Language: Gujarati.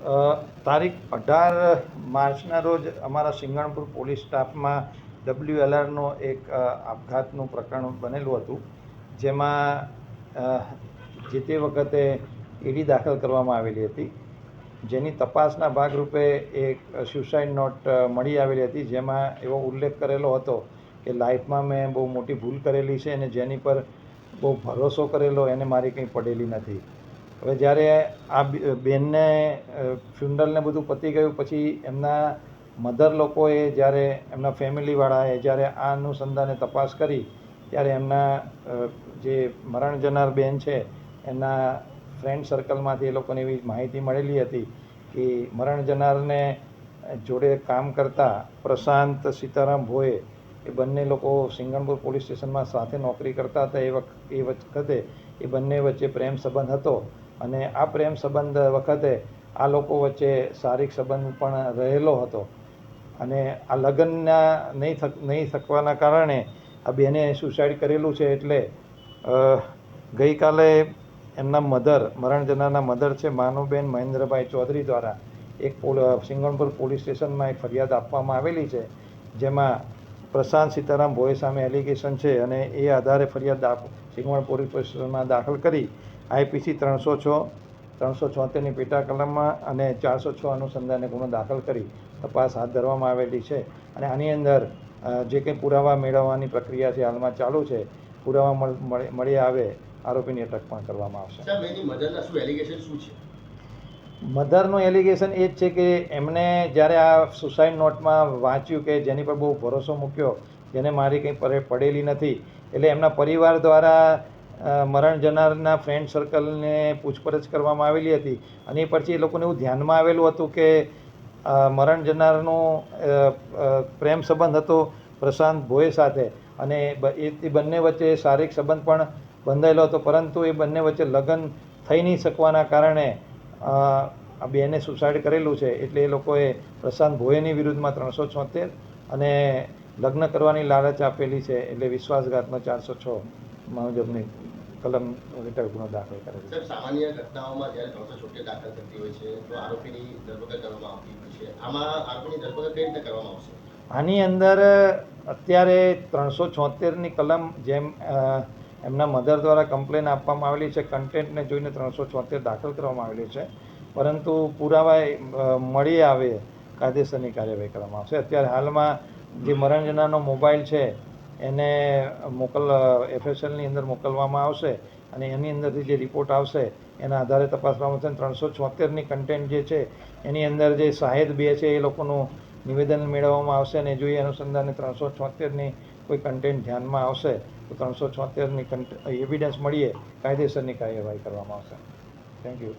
તારીખ અઢાર માર્ચના રોજ અમારા સિંગણપુર પોલીસ સ્ટાફમાં ડબલ્યુ એલઆરનો એક આપઘાતનું પ્રકરણ બનેલું હતું, જેમાં જે તે વખતે ઈડી દાખલ કરવામાં આવેલી હતી. જેની તપાસના ભાગરૂપે એક સ્યુસાઇડ નોટ મળી આવેલી હતી, જેમાં એવો ઉલ્લેખ કરેલો હતો કે લાઈફમાં મેં બહુ મોટી ભૂલ કરેલી છે અને જેની પર બહુ ભરોસો કરેલો એને મારી કંઈ પડેલી નથી. હવે જ્યારે આ બેનને ફ્યુનરલને બધું પતી ગયું, પછી એમના મધર લોકોએ જ્યારે એમના ફેમિલીવાળાએ જ્યારે આ અનુસંધાને તપાસ કરી, ત્યારે એમના જે મરણ જનાર બેન છે એમના ફ્રેન્ડ સર્કલમાંથી એ લોકોને એવી માહિતી મળેલી હતી કે મરણ જનારને જોડે કામ કરતા પ્રશાંત સીતારામ ભોએ એ બંને લોકો સિંગણપુર પોલીસ સ્ટેશનમાં સાથે નોકરી કરતા હતા. એ વખત એ વખતે એ બંને વચ્ચે પ્રેમ સંબંધ હતો. અને આ પ્રેમ સંબંધ વખતે આ લોકો વચ્ચે શારીરિક સંબંધ પણ રહેલો હતો. અને આ લગ્નના નહીં થક, નહીં થકવાના કારણે આ બેને સુસાઇડ કરેલું છે એટલે ગઈકાલે એમના મધર, મરણ જનારના મધર છે માનુબેન મહેન્દ્રભાઈ ચૌધરી દ્વારા એક પોલ, સિંગણપુર પોલીસ સ્ટેશનમાં એક ફરિયાદ આપવામાં આવેલી છે, જેમાં પ્રશાંત સીતારામ ભોય સામે એલિગેશન છે અને એ આધારે ફરિયાદ સિંગવણ પોલીસ સ્ટેશનમાં દાખલ કરી આઈપીસી ત્રણસો છ ત્રણસો છોતેરની પેટા કલમમાં અને ચારસો છ અનુસંધાને ગુનો દાખલ કરી તપાસ હાથ ધરવામાં આવેલી છે. અને આની અંદર જે કંઈ પુરાવા મેળવવાની પ્રક્રિયા છે હાલમાં ચાલુ છે પુરાવા મળી આવે આરોપીની અટક પણ કરવામાં આવશે. મધરનું એલિગેશન એ જ છે કે એમણે જ્યારે આ સુસાઇડ નોટમાં વાંચ્યું કે જેની પર બહુ ભરોસો મૂક્યો જેને મારી કંઈ પરે પડેલી નથી એટલે એમના પરિવાર દ્વારા મરણ જનારના ફ્રેન્ડ સર્કલને પૂછપરછ કરવામાં આવેલી હતી. અને એ પછી એ લોકોને એવું ધ્યાનમાં આવેલું હતું કે મરણ જનારનો પ્રેમ સંબંધ હતો પ્રશાંત ભોય સાથે. અને એ બંને વચ્ચે શારીરિક સંબંધ પણ બંધાયેલો હતો. પરંતુ એ બંને વચ્ચે લગ્ન થઈ નહીં શકવાના કારણે આ બેને સુસાઇડ કરેલું છે. એટલે એ લોકોએ પ્રશાંત ભોયની વિરુદ્ધમાં ત્રણસો છોતેર અને લગ્ન કરવાની લાલચ આપેલી છે. એટલે વિશ્વાસઘાતમાં ચારસો છ. મુજબની કલમ હેઠળ ગુનો દાખલ કરે છે. સામાન્ય ઘટનાઓમાં જ્યારે ત્રણસો છોટી દાખલ થતી હોય છે તો આરોપીની ધરપકડ કરવામાં આવતી હોય છે. આમાં આરોપીની ધરપકડ કઈ રીતે કરવામાં આવશે? આની અંદર અત્યારે ત્રણસો છોતેરની કલમ જેમ એમના મધર દ્વારા કમ્પ્લેન આપવામાં આવેલી છે કન્ટેન્ટને જોઈને ત્રણસો છોતેર દાખલ કરવામાં આવેલી છે. પરંતુ પુરાવા મળી આવે કાયદેસરની કાર્યવાહી કરવામાં આવશે. અત્યારે હાલમાં જે મરણજનાનો મોબાઈલ છે એને મોકલ એફએસએલની અંદર મોકલવામાં આવશે અને એની અંદરથી જે રિપોર્ટ આવશે, એના આધારે તપાસવામાં આવશે. ત્રણસો છોતેરની કન્ટેન્ટ જે છે, એની અંદર જે સાહેદ બે છે, એ લોકોનું નિવેદન મેળવવામાં આવશે અને જો એ અનુસંધાને ત્રણસો છોતેરની કોઈ કન્ટેન્ટ ધ્યાનમાં આવશે, તો ત્રણસો છોતેરની એવિડન્સ મળીએ, કાયદેસરની કાર્યવાહી કરવામાં આવશે. Thank you